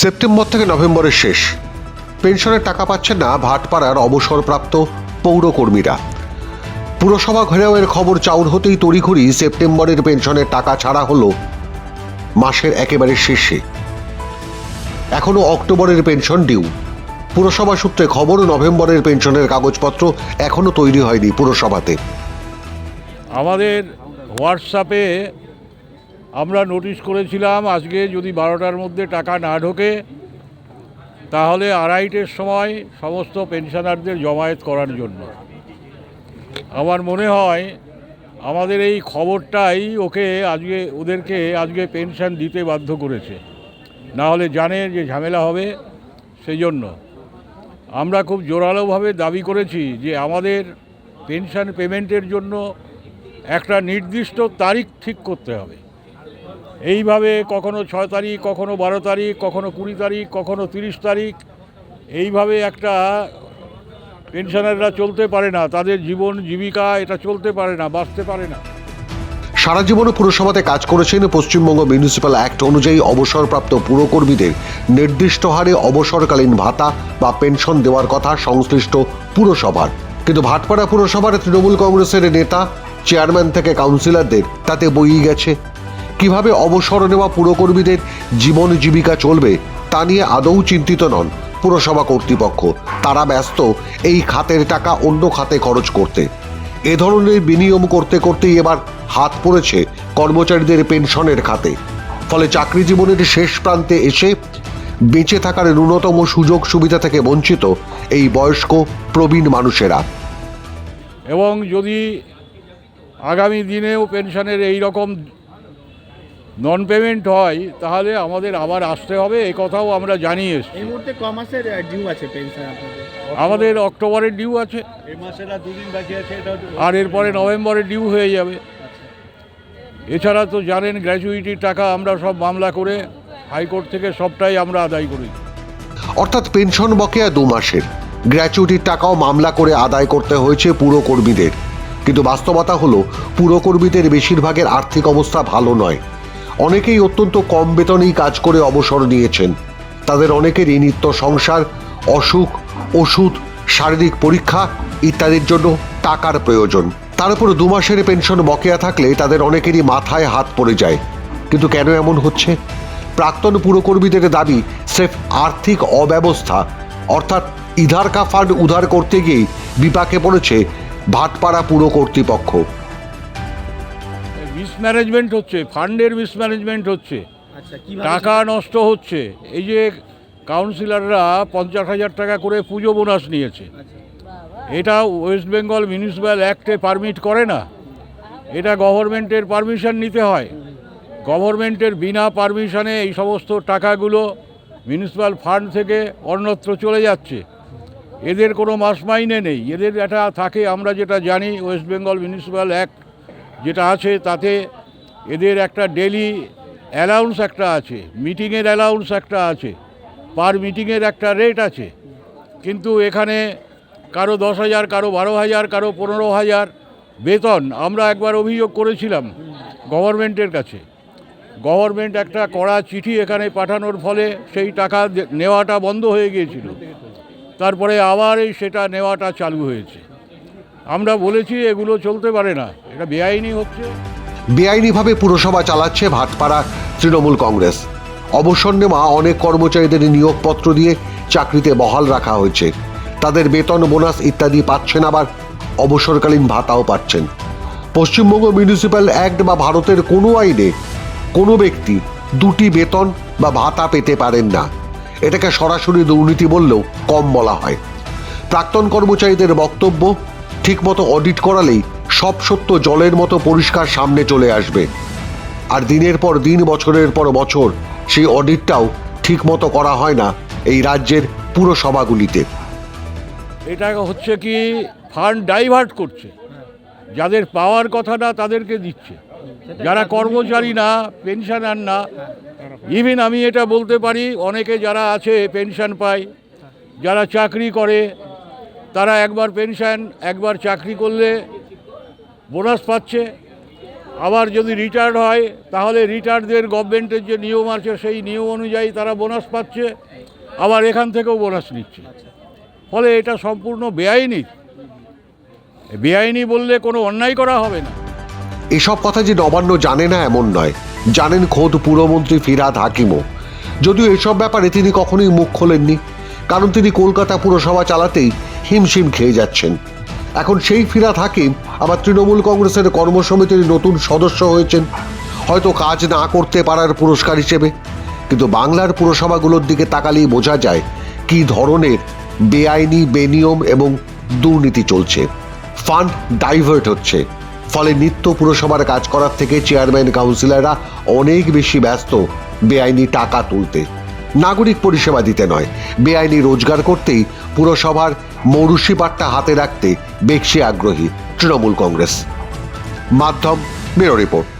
September থেকে নভেম্বরের শেষ। পেনশনের টাকা পাচ্ছেন না ভাটপাড়ার অবসরপ্রাপ্ত পৌরকর্মীরা। পুরসভা ঘেরাওয়ের খবর চাউর হতেই তড়িঘড়ি সেপ্টেম্বরের পেনশনের টাকা ছাড়া হলো মাসের একেবারে শেষে। এখনও অক্টোবরের পেনশন ডিউ। পুরসভা সূত্রে খবর, নভেম্বরের পেনশনের কাগজপত্র এখনও তৈরি হয়নি পুরসভাতে। আমাদের হোয়াটসঅ্যাপে আমরা নোটিশ করেছিলাম আজকে যদি বারোটার মধ্যে টাকা না ঢোকে, তাহলে আড়াইটের সময় সমস্ত পেনশনারদের জমায়েত করার জন্য। আমার মনে হয় আমাদের এই খবরটাই ওকে আজকে, ওদেরকে আজকে পেনশন দিতে বাধ্য করেছে। না হলে জানে যে ঝামেলা হবে সেই জন্য আমরা খুব জোরালোভাবে দাবি করেছি যে আমাদের পেনশন পেমেন্টের জন্য একটা নির্দিষ্ট তারিখ ঠিক করতে হবে। এইভাবে কখনো ছয় তারিখ, কখনো বারো তারিখ, কখনো কুড়ি তারিখ, কখনো তিরিশ তারিখ, এইভাবে একটা পেনশনাররা চলতে পারে না। তাদের জীবন জীবিকা এটা চলতে পারে না, বাঁচতে পারে না। সারা জীবনে পুরসভাতে কাজ করেছেন পশ্চিমবঙ্গ মিউনিসিপ্যাল অ্যাক্ট অনুযায়ী অবসরপ্রাপ্ত পুরকর্মীদের নির্দিষ্ট হারে অবসরকালীন ভাতা বা পেনশন দেওয়ার কথা সংশ্লিষ্ট পুরসভার। কিন্তু ভাটপাড়া পুরসভার তৃণমূল কংগ্রেসের নেতা, চেয়ারম্যান থেকে কাউন্সিলরদের তাতে বই গেছে। কীভাবে অবসর নেওয়া পুরকর্মীদের জীবন জীবিকা চলবে, তা নিয়ে আদৌ চিন্তিত নন পুরসভা কর্তৃপক্ষ। তারা ব্যস্ত, এই খাতের টাকা অন্য খাতে খরচ করতে। এ ধরনের বিনিয়োগ করতে করতেই এবার হাত পড়েছে কর্মচারীদের পেনশনের খাতে। ফলে চাকরি জীবনের শেষ প্রান্তে এসে বেঁচে থাকার ন্যূনতম সুযোগ সুবিধা থেকে বঞ্চিত এই বয়স্ক, প্রবীণ মানুষেরা। এবং যদি আগামী দিনেও পেনশনের এই রকম নন পেমেন্ট হয় তাহলে আমাদের আবার আসতে হবে এই কথাও আমরা জানিয়ে এসছি। এই মুহূর্তে ক মাসের ডিউ আছে পেনশন আপনাদের? আমাদের অক্টোবরের ডিউ আছে। এই মাসের আর দুদিন বাকি আছে এটা আর এরপরে নভেম্বরে ডিউ হয়ে যাবে। এছাড়া তো জানেন গ্র্যাচুইটির টাকা আমরা সব মামলা করে হাইকোর্ট থেকে সবটাই আমরা আদায় করি অর্থাৎ পেনশন বকেয়া দু মাসের। গ্র্যাচুইটির টাকাও মামলা করে আদায় করতে হয়েছে পুরকর্মীদের কিন্তু বাস্তবতা হলো পুরকর্মীদের বেশিরভাগের আর্থিক অবস্থা ভালো নয়। অনেকেই অত্যন্ত কম বেতনেই কাজ করে অবসর নিয়েছেন। তাদের অনেকেরই নিত্য সংসার, অসুখ, ওষুধ, শারীরিক পরীক্ষা ইত্যাদির জন্য টাকার প্রয়োজন। তার উপর দু মাসের পেনশন বকেয়া থাকলে তাদের অনেকেরই মাথায় হাত পড়ে যায়। কিন্তু কেন এমন হচ্ছে? প্রাক্তন পুরকর্মীদের দাবি, স্রেফ আর্থিক অব্যবস্থা, অর্থাৎ ইধার কা ফান্ড উধার করতে গিয়েই বিপাকে পড়েছে ভাটপাড়া পুর কর্তৃপক্ষ। মিসম্যানেজমেন্ট হচ্ছে ফান্ডের মিসম্যানেজমেন্ট হচ্ছে আচ্ছা টাকা নষ্ট হচ্ছে। এই যে কাউন্সিলররা পঞ্চাশ হাজার টাকা করে পুজো বোনাস নিয়েছে এটা ওয়েস্ট বেঙ্গল মিউনিসিপ্যাল অ্যাক্টে পারমিট করে না। এটা গভর্নমেন্টের পারমিশন নিতে হয়। গভর্নমেন্টের বিনা পারমিশনে এই সমস্ত টাকাগুলো মিউনিসিপ্যাল ফান্ড থেকে অন্যত্র চলে যাচ্ছে। এদের কোনো মাস মাইনে নেই। এদের এটা থাকে আমরা যেটা জানি ওয়েস্ট বেঙ্গল মিউনিসিপ্যাল অ্যাক্ট যেটা আছে তাতে এদের একটা ডেলি অ্যালাউন্স একটা আছে, মিটিংয়ের অ্যালাউন্স একটা আছে, পার মিটিংয়ের একটা রেট আছে। কিন্তু এখানে কারও দশ হাজার, কারও বারো হাজার, কারও পনেরো হাজার বেতন আমরা একবার অভিযোগ করেছিলাম গভর্নমেন্টের কাছে। গভর্নমেন্ট একটা কড়া চিঠি এখানে পাঠানোর ফলে সেই টাকা নেওয়াটা বন্ধ হয়ে গিয়েছিল। তারপরে আবার এই সেটা নেওয়াটা চালু হয়েছে। আমরা বলেছি এগুলো চলতে পারে না। এটা বেআইনি হচ্ছে। বেআইনিভাবে পুরসভা চালাচ্ছে ভাটপাড়া তৃণমূল কংগ্রেস। অবসর নেওয়া অনেক কর্মচারীদের নিয়োগপত্র দিয়ে চাকরিতে বহাল রাখা হয়েছে। তাদের বেতন, বোনাস ইত্যাদি পাচ্ছেন আবার অবসরকালীন ভাতাও পাচ্ছেন। পশ্চিমবঙ্গ মিউনিসিপ্যাল অ্যাক্ট বা ভারতের কোনো আইনে কোনো ব্যক্তি দুটি বেতন বা ভাতা পেতে পারেন না। এটাকে সরাসরি দুর্নীতি বললেও কম বলা হয়। প্রাক্তন কর্মচারীদের বক্তব্য ঠিকমতো অডিট করালেই সব সত্য জলের মতো পরিষ্কার সামনে চলে আসবে। আর দিনের পর দিন, বছরের পর বছর সেই অডিটটাও ঠিকমতো করা হয় না এই রাজ্যের পুরসভাগুলিতে। এটা হচ্ছে কি ফান্ড ডাইভার্ট করছে। যাদের পাওয়ার কথা না তাদেরকে দিচ্ছে। যারা কর্মচারী না পেনশনার না ইভেন আমি এটা বলতে পারি, অনেকে যারা আছে পেনশন পায়, যারা চাকরি করে তারা একবার পেনশন, একবার চাকরি করলে বোনাস পাচ্ছে। আবার যদি রিটায়ার্ড হয়, তাহলে রিটায়ার্ডদের গভর্নমেন্টের যে নিয়ম আছে, সেই নিয়ম অনুযায়ী তারা বোনাস পাচ্ছে, আবার এখান থেকেও বোনাস নিচ্ছে। ফলে এটা সম্পূর্ণ বেআইনি। বেআইনি বললে কোনো অন্যায় করা হবে না। এসব কথা যে নবান্ন জানে না এমন নয়। জানেন খোদ পুরমন্ত্রী ফিরাদ হাকিমও। যদিও এসব ব্যাপারে তিনি কখনোই মুখ খোলেননি। কারণ তিনি কলকাতা পুরসভা চালাতেই হিমশিম খেয়ে যাচ্ছেন। এখন সেই ফিরাদ হাকিম আবার তৃণমূল কংগ্রেসের কর্মসমিতির নতুন সদস্য হয়েছেন। হয়তো কাজ না করতে পারার পুরস্কার হিসেবে। কিন্তু বাংলার পুরসভাগুলোর দিকে তাকালেই বোঝা যায় কী ধরনের বেআইনি, বেনিয়ম এবং দুর্নীতি চলছে। ফান্ড ডাইভার্ট হচ্ছে। ফলে নিত্য পুরসভার কাজ করার থেকে চেয়ারম্যান, কাউন্সিলররা অনেক বেশি ব্যস্ত বেআইনি টাকা তুলতে। নাগরিক পরিষেবা দিতে নয়। বেআইনি রোজগার করতেই পুরসভার মৌরুষি বার্তা হাতে রাখতে বেশি আগ্রহী তৃণমূল কংগ্রেস। মাধ্যম, ব্যুরো রিপোর্ট।